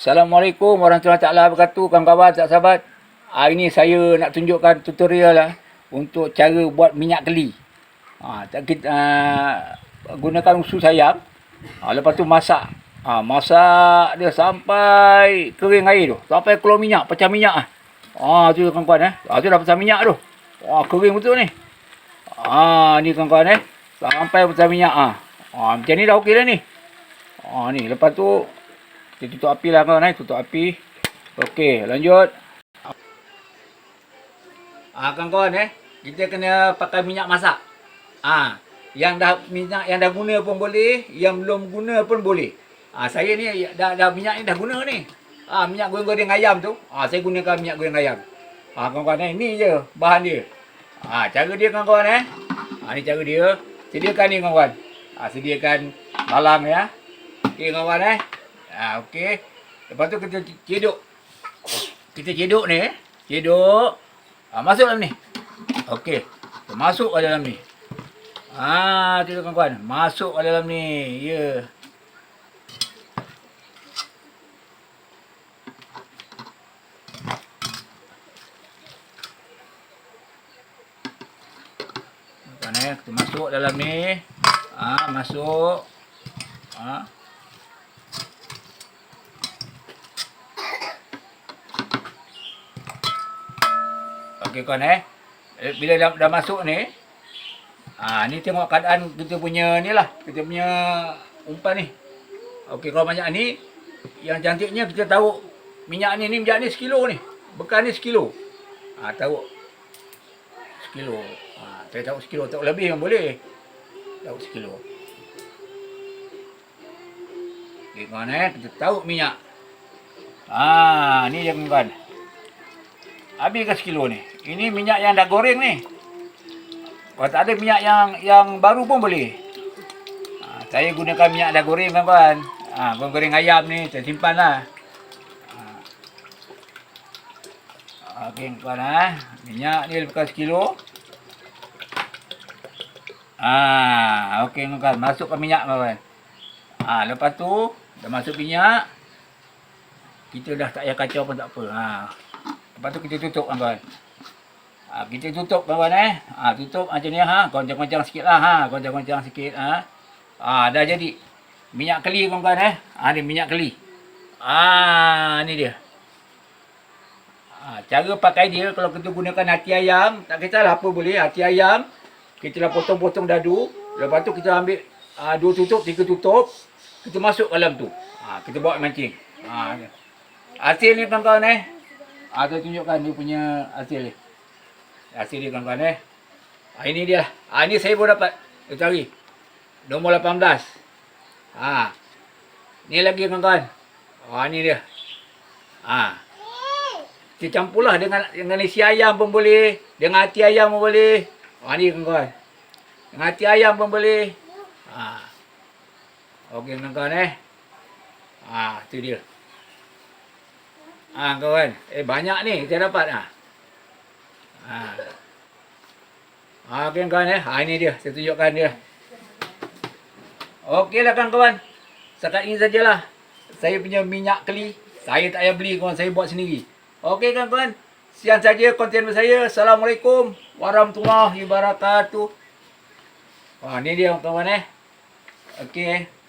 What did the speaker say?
Assalamualaikum warahmatullahi wabarakatuh kawan-kawan sahabat. Hari ni saya nak tunjukkan tutorial lah untuk cara buat minyak keli. Ha, tak kita uh, gunakan usus sayang. Ha, lepas tu masak. Ha, masak dia sampai kering air tu. Sampai keluar minyak, pecah minyak ah. Ha, tu kawan-kawan eh. Ha, tu dah pecah minyak tu. Wah, kering betul ni. Ha, ni kawan-kawan eh. Sampai pecah minyak ah. Ha, macam ni dah okey dah ni. Ha, ni lepas tu kita tutup api lah kawan eh. Tutup api. Okey, lanjut. Ah, kawan-kawan eh. Kita kena pakai minyak masak. Ah, yang dah minyak yang dah guna pun boleh, yang belum guna pun boleh. Ah, saya ni dah dah minyak ni dah guna ni. Ah, minyak goreng-goreng ayam tu. Ah, saya gunakan minyak goreng ayam. Ah, kawan-kawan eh, ni je bahan dia. Ah, cara dia kawan-kawan eh. Ah, ni cara dia. Sediakan ni kawan-kawan. Ah, sediakan balang ya. Okey kawan eh. Ah, okey. Lepas tu kita cedok. Kita cedok ni. Cedok. Ah, masuk dalam ni. Okey. Masuk ke dalam ni. Ah, tu kawan-kawan. Masuk ke dalam ni. Ya. Yeah. Kita masuk dalam ni. Ah, masuk. Ah. Okey kawan eh. Eh, Bila dah, dah masuk ni, ah ni tengok keadaan kita punya ni lah, kita punya umpan ni. Okey kalau banyak ni, yang cantiknya kita tahu minyak ni, ni minyak ni sekilo ni. Bekas ni sekilo. Ah tahu sekilo. Ah saya tahu sekilo, tahu lebih pun boleh. Tahu sekilo. Okey kawan eh, kita tahu minyak. Ah ni dia kawan. Habis ke sekilo ni? Ini minyak yang dah goreng ni. Kalau tak ada minyak yang yang baru pun boleh. Ha, saya gunakan minyak dah goreng kawan-kawan. Ha, goreng ayam ni, saya simpan lah. Ha. Okey kawan ha. Minyak ni bekas kilo. Ah, okey kawan, masukkan minyak kawan. Ah, lepas tu dah masuk minyak. Kita dah tak payah kacau pun tak apa. Ha. Lepas tu kita tutup kawan-kawan. Ha, kita tutup kawan eh. Ha, tutup macam ni ha. Goncang-goncang sikit lah ha. Goncang-goncang sikit ha. Ha, dah jadi. Minyak keli kawan-kawan eh. Ha, ni minyak keli. Ah, ni dia. Ha, cara pakai dia kalau kita gunakan hati ayam, tak kisahlah apa boleh, hati ayam. Kita dah potong-potong dadu. Lepas tu kita ambil ha, dua tutup, tiga tutup. Kita masuk dalam tu. Ha, kita bawa mancing. Ha, hasil ni kawan-kawan eh. Saya tunjukkan dia punya hasil ni. Hasil dia kawan-kawan eh. Ha, ini dia. Ha, ini saya baru dapat. Saya cari. Nombor 18. Ha. Ni lagi kawan-kawan. Ha, ni dia. Ha. Kita campurlah dengan dengan isi ayam pun boleh. Dengan hati ayam pun boleh. Ha, ni kawan-kawan. Dengan hati ayam pun boleh. Ha. Okey kawan-kawan eh. Ha, tu dia. Ha, kawan. Eh, banyak ni saya dapat. Ha. Ha. Ha, okey kawan eh. Ha, ini dia. Saya tunjukkan dia. Okeylah kawan-kawan. Setakat ini sajalah. Saya punya minyak keli. Saya tak payah beli kawan. Saya buat sendiri. Okey kawan-kawan. Sekian saja konten saya. Assalamualaikum warahmatullahi wabarakatuh. Wah, ni dia kawan-kawan eh. Okey.